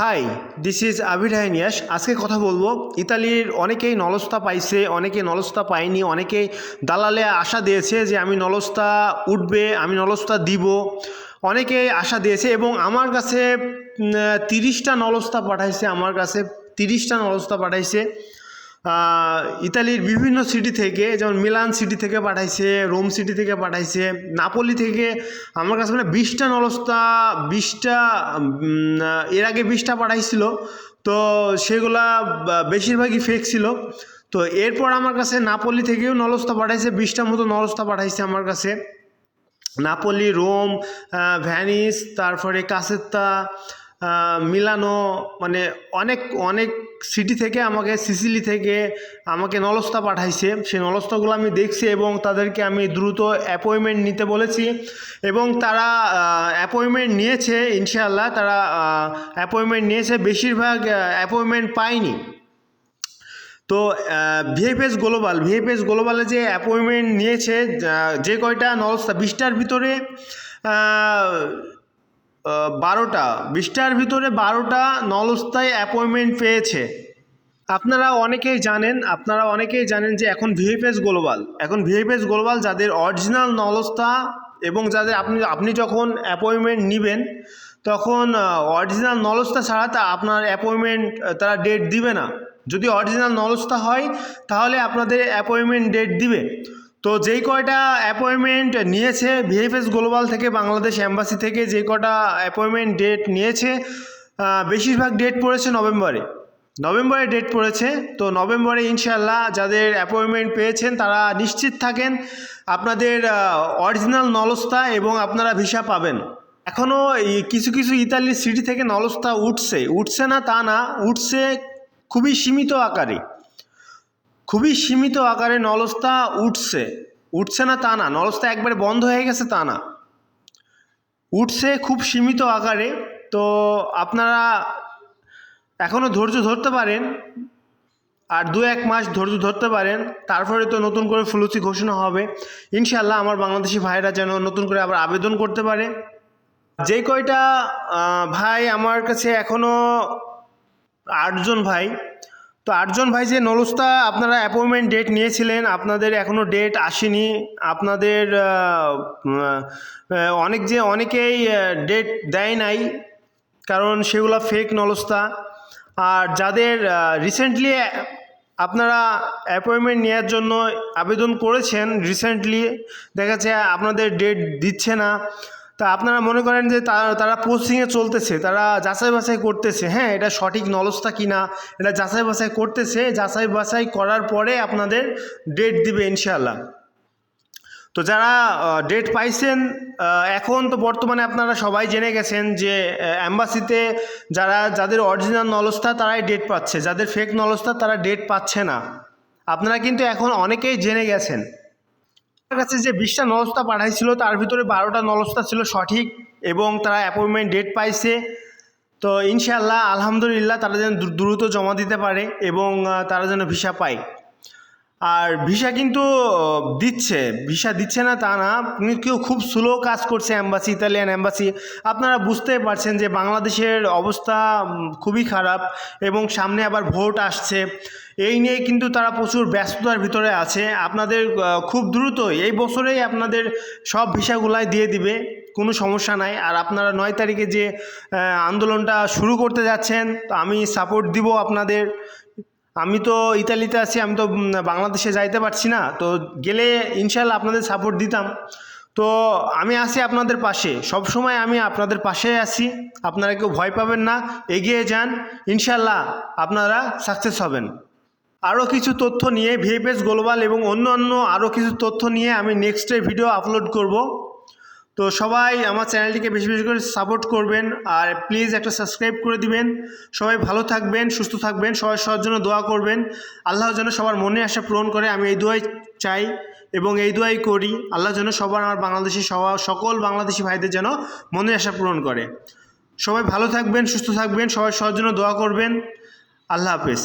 High this is Abir হাইনিয়াস আজকে কথা বলব। ইতালির অনেকেই নলস্তা পাইছে, অনেকে নলস্তা পায়নি অনেকেই দালালে আশা দিয়েছে যে আমি নলস্তা উঠবে, আমি নলস্তা দিব। অনেকেই আশা দিয়েছে এবং আমার কাছে তিরিশটা নলস্তা পাঠাইছে, আমার কাছে তিরিশটা নলস্তা পাঠাইছে। ইতালির বিভিন্ন সিটি থেকে, যেমন মিলান সিটি থেকে পাঠাইছে, রোম সিটি থেকে পাঠাইছে, নাপোলি থেকে আমার কাছে মানে বিশটা নলস্তা, বিশটা এর আগে বিশটা পাঠাইছিল। তো সেগুলা বেশিরভাগই ফেক ছিল। তো এরপর আমার কাছে নাপোলি থেকেও নলস্তা পাঠাইছে বিশটা মতো নলস্তা পাঠাইছে আমার কাছে। নাপোলি, রোম ভ্যানিস, তারপরে কাসেত্তা মিলানো মানে অনেক অনেক সিটি থেকে আমাকে সিসিলি থেকে আমাকে নলস্তা পাঠাইছে। সেই নলস্তাগুলো আমি দেখছি এবং তাদেরকে আমি দ্রুত অ্যাপয়েন্টমেন্ট নিতে বলেছি এবং তারা অ্যাপয়েন্টমেন্ট নিয়েছে, ইনশাআল্লাহ তারা অ্যাপয়েন্টমেন্ট নিয়েছে। বেশিরভাগ অ্যাপয়েন্টমেন্ট পায়নি তো ভিএফএস গ্লোবাল ভিএফএস গ্লোবালে যে অ্যাপয়েন্টমেন্ট নিয়েছে যে কয়টা নলস্তা, বিশটার ভিতরে বারোটা বিশটার ভিতরে বারোটা নলস্তায় অ্যাপয়েন্টমেন্ট পেয়েছে। আপনারা অনেকেই জানেন, আপনারা অনেকেই জানেন যে এখন ভিএফএস গ্লোবাল। এখন ভিএফএস গ্লোবাল যাদের অরিজিনাল নলস্তা এবং যাদের আপনি আপনি যখন অ্যাপয়েন্টমেন্ট নেবেন, তখন অরিজিনাল নলস্তা ছাড়া তা আপনার অ্যাপয়েন্টমেন্ট তারা ডেট দিবে না। যদি অরিজিনাল নলস্তা হয়, তাহলে আপনাদের অ্যাপয়েন্টমেন্ট ডেট দিবে। তো যেই কয়টা অ্যাপয়েন্টমেন্ট নিয়েছে ভিএফএস গ্লোবাল থেকে বাংলাদেশ অ্যাম্বাসি থেকে, যে কটা অ্যাপয়েন্টমেন্ট ডেট নিয়েছে বেশিরভাগ ডেট পড়েছে নভেম্বরে। নভেম্বরে ডেট পড়েছে, তো নভেম্বরে ইনশাল্লাহ যাদের অ্যাপয়েন্টমেন্ট পেয়েছেন, তারা নিশ্চিত থাকেন আপনাদের অরিজিনাল নলস্তা এবং আপনারা ভিসা পাবেন। এখনও কিছু কিছু ইতালির সিটি থেকে নলস্তা উঠছে। উঠছে না তা না, উঠছে খুবই সীমিত আকারে। খুবই সীমিত আকারে নলস্তা উঠছে। উঠছে না তা না, নলস্তা একবারে বন্ধ হয়ে গেছে তা না। উঠছে খুব সীমিত আকারে, তো আপনারা এখনও ধৈর্য ধরতে পারেন আর দু এক মাস ধৈর্য ধরতে পারেন, তারপরে তো নতুন করে ফুলুচি ঘোষণা হবে। ইনশাল্লাহ আমার বাংলাদেশি ভাইরা যেন নতুন করে আবার আবেদন করতে পারে। যে কয়টা ভাই আমার কাছে এখনও আটজন ভাই তো আটজন ভাই, যে নলস্তা, আপনারা অ্যাপয়েন্টমেন্ট ডেট নিয়েছিলেন, আপনাদের এখনও ডেট আসেনি। আপনাদের অনেক যে অনেকেই ডেট দেয় নাই, কারণ সেগুলো ফেক নলস্তা। আর যাদের রিসেন্টলি আপনারা অ্যাপয়েন্টমেন্ট নেওয়ার জন্য আবেদন করেছেন রিসেন্টলি দেখা যাচ্ছে আপনাদের ডেট দিচ্ছে না। তা আপনারা মনে করেন যে তারা পোস্টিংয়ে চলতেছে, তারা যাচাই বাছাই করতেছে হ্যাঁ এটা সঠিক নলস্তা কিনা, এটা যাচাই বাছাই করতেছে, যাচাই বাছাই করার পরে আপনাদের ডেট দিবে ইনশাআল্লাহ। তো যারা ডেট পাইছেন এখন তো বর্তমানে আপনারা সবাই জেনে গেছেন যে অ্যাম্বাসিতে যারা, যাদের অরিজিনাল নলস্তা তারাই ডেট পাচ্ছে, যাদের ফেক নলস্তা তারা ডেট পাচ্ছে না। আপনারা কিন্তু এখন অনেকেই জেনে গেছেন। আমার কাছে যে বিশটা নলস্তা পাঠাইছিল, তার ভিতরে বারোটা নলস্তা ছিল সঠিক এবং তারা অ্যাপয়েন্টমেন্ট ডেট পাইছে। তো ইনশাল্লাহ আলহামদুলিল্লাহ তারা যেন দ্রু- দ্রুত জমা দিতে পারে এবং তারা যেন ভিসা পায়। আর ভিসা কিন্তু দিচ্ছে, ভিসা দিচ্ছে না তা না কেউ খুব স্লো কাজ করছে অ্যাম্বাসি ইতালিয়ান অ্যাম্বাসি আপনারা বুঝতে পারছেন যে বাংলাদেশের অবস্থা খুবই খারাপ এবং সামনে আবার ভোট আসছে। এই নিয়ে কিন্তু তারা প্রচুর ব্যস্ততার ভিতরে আছে। আপনাদের খুব দ্রুত এই বছরেই আপনাদের সব ভিসাগুলাই দিয়ে দিবে, কোনো সমস্যা নাই। আর আপনারা নয় তারিখে যে আন্দোলনটা শুরু করতে যাচ্ছেন, তো আমি সাপোর্ট দিব আপনাদের। আমি তো ইতালিতে আছি, আমি তো বাংলাদেশে যাইতে পারছি না। তো গেলে ইনশাল্লাহ আপনাদের সাপোর্ট দিতাম। তো আমি আছি আপনাদের পাশে। সব সময় আমি আপনাদের পাশে আছি। আপনারা কেউ ভয় পাবেন না। এগিয়ে যান। ইনশাল্লাহ আপনারা সাকসেস হবেন। আরও কিছু তথ্য নিয়ে ভিএফএস গ্লোবাল এবং অন্য অন্য আরও কিছু তথ্য নিয়ে আমি নেক্সটের ভিডিও আপলোড করব। তো সবাই আমার চ্যানেলটিকে বেশি বেশি করে সাপোর্ট করবেন আর প্লিজ একটা সাবস্ক্রাইব করে দিবেন। সবাই ভালো থাকবেন, সুস্থ থাকবেন সবাই সবার জন্য দোয়া করবেন। আল্লাহ যেন সবার মনে আশা পূরণ করে, আমি এই দোয়াই চাই এবং এই দোয়াই করি। আল্লাহ যেন সবার, আমার বাংলাদেশি সবার সকল বাংলাদেশি ভাইদের যেন মনে আশা পূরণ করে। সবাই ভালো থাকবেন, সুস্থ থাকবেন সবাই সবার জন্য দোয়া করবেন। আল্লাহ হাফেজ।